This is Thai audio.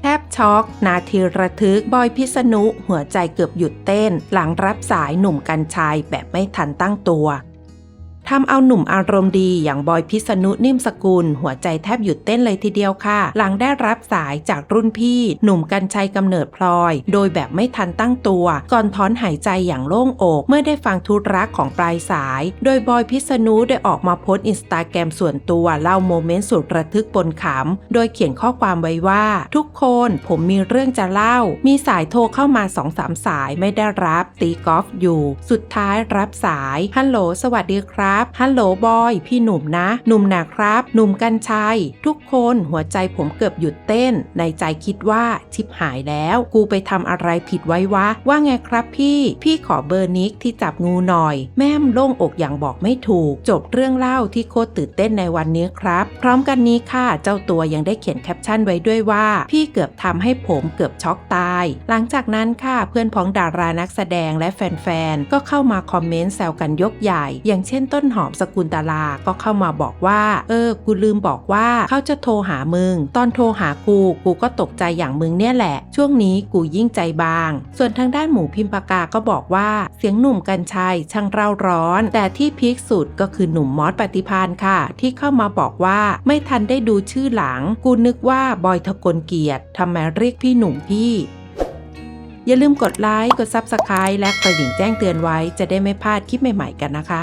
แทบช็อกนาทีระทึกบอยพิษณุหัวใจเกือบหยุดเต้น หลังรับสายหนุ่มกัญชัยแบบไม่ทันตั้งตัว ทำเอาหนุ่มอารมณ์ดีอย่างบอยพิษณุนิ่มสกุล หัวใจแทบหยุดเต้นเลยทีเดียวค่ะ หลังได้รับสายจากรุ่นพี่ หนุ่มกัญชัยกำเนิดพลอย โดยแบบไม่ทันตั้งตัว ก่อนถอนหายใจอย่างโล่งอก เมื่อได้ฟังทุรักของปลายสาย โดยบอยพิษณุได้ออกมาโพสต์อินสตาแกรมส่วนตัวเล่าโมเมนต์สุดระทึกปนขำ โดยเขียนข้อความไว้ว่า ทุกคนผมมีเรื่องจะเล่า มีสายโทรเข้ามาสองสามสายไม่ได้รับตีกอล์ฟอยู่ สุดท้ายรับสายฮัลโหลสวัสดีครับฮัลโหลบอย พี่หนุ่มนะ หนุ่มนะครับ หนุ่มกัญชัย ทุกคนหัวใจผมเกือบหยุดเต้น ในใจคิดว่าชิบหายแล้ว กูไปทำอะไรผิดไว้วะ ว่าไงครับพี่ พี่ขอเบอร์นิกที่จับงูหน่อย แม่มโล่งอกอย่างบอกไม่ถูก จบเรื่องเล่าที่โคตรตื่นเต้นในวันนี้ครับ พร้อมกันนี้ค่ะ เจ้าตัวยังได้เขียนแคปชั่นไว้ด้วยว่า พี่เกือบทำให้ผมเกือบช็อกตาย หลังจากนั้นค่ะเพื่อนพ้องดารานักแสดงและแฟนๆก็เข้ามาคอมเมนต์แซวกันยกใหญ่ อย่างเช่นต้นหอมสกุลตาลาก็เข้ามาบอกว่า เออ กูลืมบอกว่าเขาจะโทรหามึง ตอนโทรหากู กูก็ตกใจอย่างมึงเนี่ยแหละ ช่วงนี้กูยิ่งใจบาง ส่วนทางด้านหมูพิมปากาก็บอกว่าเสียงหนุ่มกัญชัยช่างเร่าร้อน แต่ที่พีคสุดก็คือหนุ่มมอสปฏิพานค่ะ ที่เข้ามาบอกว่าไม่ทันได้ดูชื่อหลัง กูนึกว่าบอยทกลเกียรติทำไมเรียกพี่หนุ่มพี่อย่าลืมกดไลค์ กด Subscribe และกระดิ่งแจ้งเตือนไว้จะได้ไม่พลาดคลิปใหม่ ๆ กันนะคะ